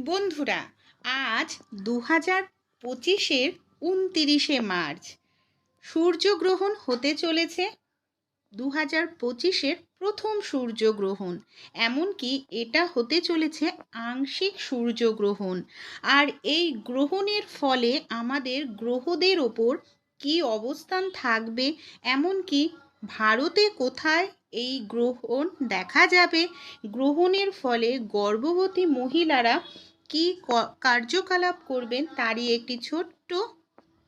বন্ধুরা, আজ দু হাজার পঁচিশের উনতিরিশে মার্চ। সূর্যগ্রহণ হতে চলেছে। দু হাজার পঁচিশের প্রথম সূর্যগ্রহণ। এমনকি এটা হতে চলেছে আংশিক সূর্যগ্রহণ। আর এই গ্রহণের ফলে আমাদের গ্রহদের ওপর কী অবস্থান থাকবে? এমনকি ভারতে কোথায় এই গ্রহণ দেখা যাবে। গ্রহণের ফলে গর্ভবতী মহিলারা কী কার্যকলাপ করবেন তারই একটি ছোট্ট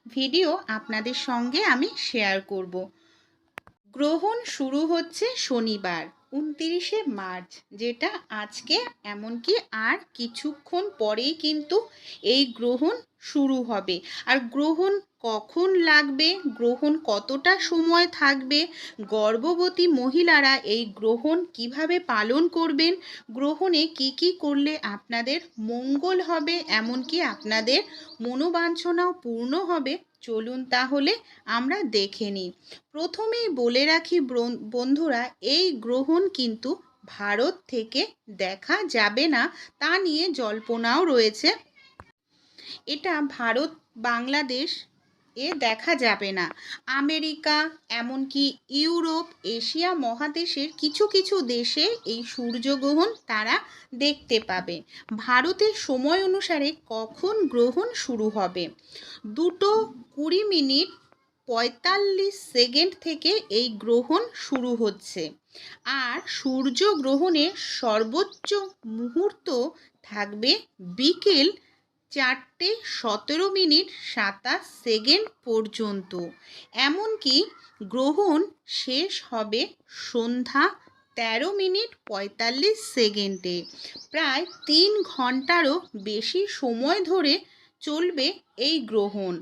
ভিডিও আপনাদের সঙ্গে আমি শেয়ার করব। গ্রহণ শুরু হচ্ছে শনিবার, উনতিরিশে মার্চ, যেটা আজকে, এমনকি আর কিছুক্ষণ পরেই কিন্তু এই গ্রহণ শুরু হবে। আর গ্রহণ কখন লাগবে? গ্রহণ কতটা সময় থাকবে? গর্ভবতী মহিলারা এই গ্রহণ কীভাবে পালন করবেন? গ্রহণে কি কি করলে আপনাদের মঙ্গল হবে? এমনকি আপনাদের মনোবাঞ্ছনাও পূর্ণ হবে? চলুন তাহলে আমরা দেখে নিই। প্রথমেই বলে রাখি বন্ধুরা, এই গ্রহণ কিন্তু ভারত থেকে দেখা যাবে না। তা নিয়ে জল্পনাও রয়েছে। এটা ভারত, বাংলাদেশ এ দেখা যাবে না। আমেরিকা, এমনকি ইউরোপ, এশিয়া মহাদেশের কিছু কিছু দেশে এই সূর্যগ্রহণ তারা দেখতে পাবে। ভারতের সময় অনুসারে কখন গ্রহণ শুরু হবে? দুটো কুড়ি মিনিট পঁয়তাল্লিশ সেকেন্ড থেকে এই গ্রহণ শুরু হচ্ছে। আর সূর্যগ্রহণের সর্বোচ্চ মুহূর্ত থাকবে বিকেল চারটে সতেরো মিনিট সাতাশ সেকেন্ড পর্যন্ত। এমনকি গ্রহণ শেষ হবে সন্ধ্যা তেরো মিনিট পঁয়তাল্লিশ সেকেন্ডে। প্রায় তিন ঘন্টারও বেশি সময় ধরে চলবে এই গ্রহণ।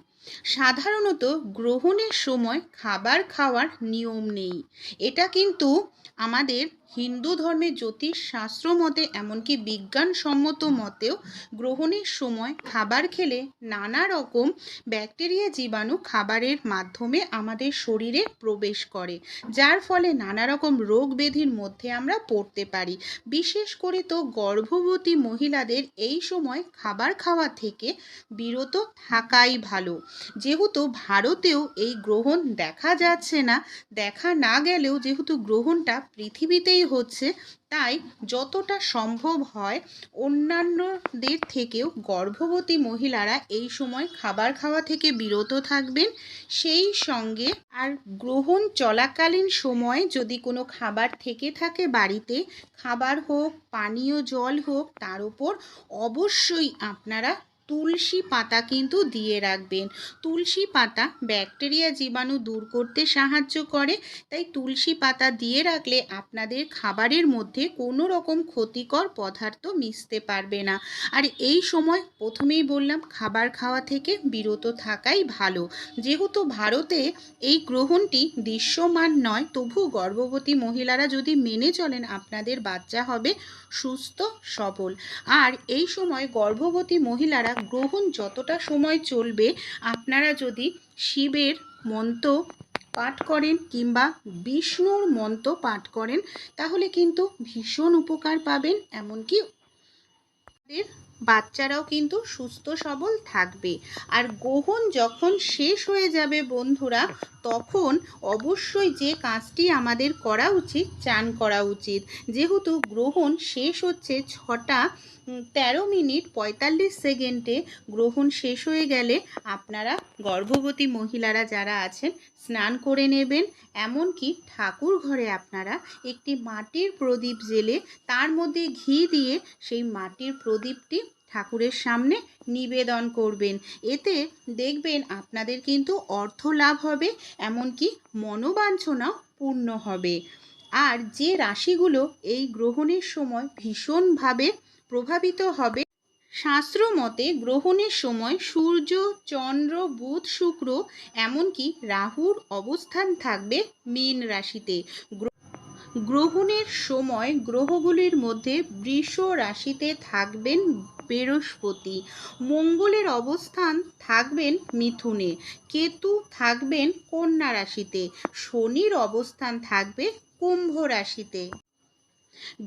সাধারণত গ্রহণের সময় খাবার খাওয়ার নিয়ম নেই। এটা কিন্তু আমাদের হিন্দু ধর্মে জ্যোতিষ, শাস্ত্র মতে, এমনকি বিজ্ঞানসম্মত মতেও গ্রহণের সময় খাবার খেলে নানা রকম ব্যাকটেরিয়া জীবাণু খাবারের মাধ্যমে আমাদের শরীরে প্রবেশ করে, যার ফলে নানা রকম রোগ ব্যাধির মধ্যে আমরা পড়তে পারি। বিশেষ করে তো গর্ভবতী মহিলাদের এই সময় খাবার খাওয়া থেকে বিরত থাকাই ভালো। যেহেতু ভারতেও এই গ্রহণ দেখা যাচ্ছে না, দেখা না গেলেও যেহেতু গ্রহণটা পৃথিবীতেই হচ্ছে। তাই যতটা সম্ভব হয় অন্যান্যদের থেকেও গর্ভবতী মহিলারা এই সময় খাবার খাওয়া থেকে বিরত থাকবেন। সেই সঙ্গে আর গ্রহণ চলাকালীন সময় যদি কোনো খাবার থেকে থাকে বাড়িতে, খাবার হোক, পানীয় জল হোক, তার উপর অবশ্যই আপনারা তুলসী পাতা কিন্তু দিয়ে রাখবেন। তুলসী পাতা ব্যাকটেরিয়া জীবাণু দূর করতে সাহায্য করে। তাই তুলসী পাতা দিয়ে রাখলে আপনাদের খাবারের মধ্যে কোনো রকম ক্ষতিকর পদার্থ মিশতে পারবে না। আর এই সময় প্রথমেই বললাম, খাবার খাওয়া থেকে বিরত থাকাই ভালো। যেহেতু ভারতে এই গ্রহণটি দৃশ্যমান নয়, তবু গর্ভবতী মহিলারা যদি মেনে চলেন আপনাদের বাচ্চা হবে সুস্থ, সবল। আর এই সময় গর্ভবতী মহিলারা গ্রহণ যতটা সময় চলবে, আপনারা যদি শিবের মন্ত্র পাঠ করেন কিংবা বিষ্ণুর মন্ত্র পাঠ করেন, তাহলে কিন্তু ভীষণ উপকার পাবেন। এমনকি বাচ্চারাও কিন্তু সুস্থ, সবল থাকবে। আর গ্রহণ যখন শেষ হয়ে যাবে বন্ধুরা, তখন অবশ্যই যে কাজটি আমাদের করা উচিত, চান করা উচিত। যেহেতু গ্রহণ শেষ হচ্ছে ছটা তেরো মিনিট পঁয়তাল্লিশ সেকেন্ডে গ্রহণ শেষ হয়ে গেলে আপনারা গর্ভবতী মহিলারা যারা আছেন, স্নান করে নেবেন। এমনকি ঠাকুর ঘরে আপনারা একটি মাটির প্রদীপ জেলে তার মধ্যে ঘি দিয়ে সেই মাটির প্রদীপটি ঠাকুরের সামনে নিবেদন করবেন। এতে দেখবেন আপনাদের কিন্তু অর্থ লাভ হবে, এমনকি মনোবাঞ্ছনাও পূর্ণ হবে। আর যে রাশিগুলো এই গ্রহণের সময় ভীষণভাবে প্রভাবিত হবে, শাস্ত্র মতে গ্রহণের সময় সূর্য, চন্দ্র, বুধ, শুক্র, এমনকি রাহুর অবস্থান থাকবে মীন রাশিতে। গ্রহণের সময় গ্রহগুলির মধ্যে বৃষ রাশিতে থাকবেন বৃহস্পতি। মঙ্গলের অবস্থান থাকবেন মিথুনে। কেতু থাকবেন কন্যা রাশিতে। শনির অবস্থান থাকবে কুম্ভ রাশিতে।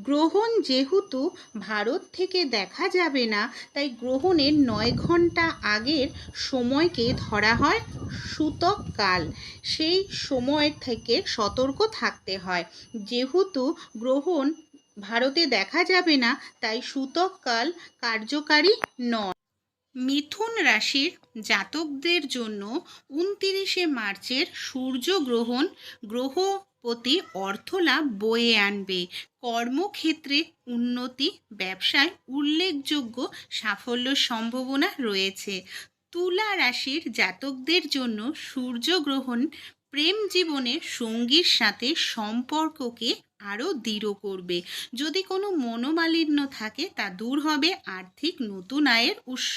গ্রহণ যেহেতু ভারত থেকে দেখা যাবে না, তাই গ্রহণের নয় ঘণ্টা আগের সময়কে ধরা হয় সূতক কাল। সেই সময় থেকে সতর্ক থাকতে হয়। যেহেতু গ্রহণ ভারতে দেখা যাবে না, তাই সূতক কাল কার্যকারী নয়। মিথুন রাশির জাতকদের জন্য উনতিরিশে মার্চের সূর্যগ্রহণ গ্রহপতি অর্থলাভ বয়ে আনবে। কর্মক্ষেত্রে উন্নতি, ব্যবসায় উল্লেখযোগ্য সাফল্য সম্ভাবনা রয়েছে। তুলা রাশির জাতকদের জন্য সূর্যগ্রহণ প্রেম জীবনে সঙ্গীর সাথে সম্পর্ককে আরও দৃঢ় করবে। যদি কোনো মনোমালিন্য থাকে, তা দূর হবে আর্থিক নতুন আয়ের উৎস।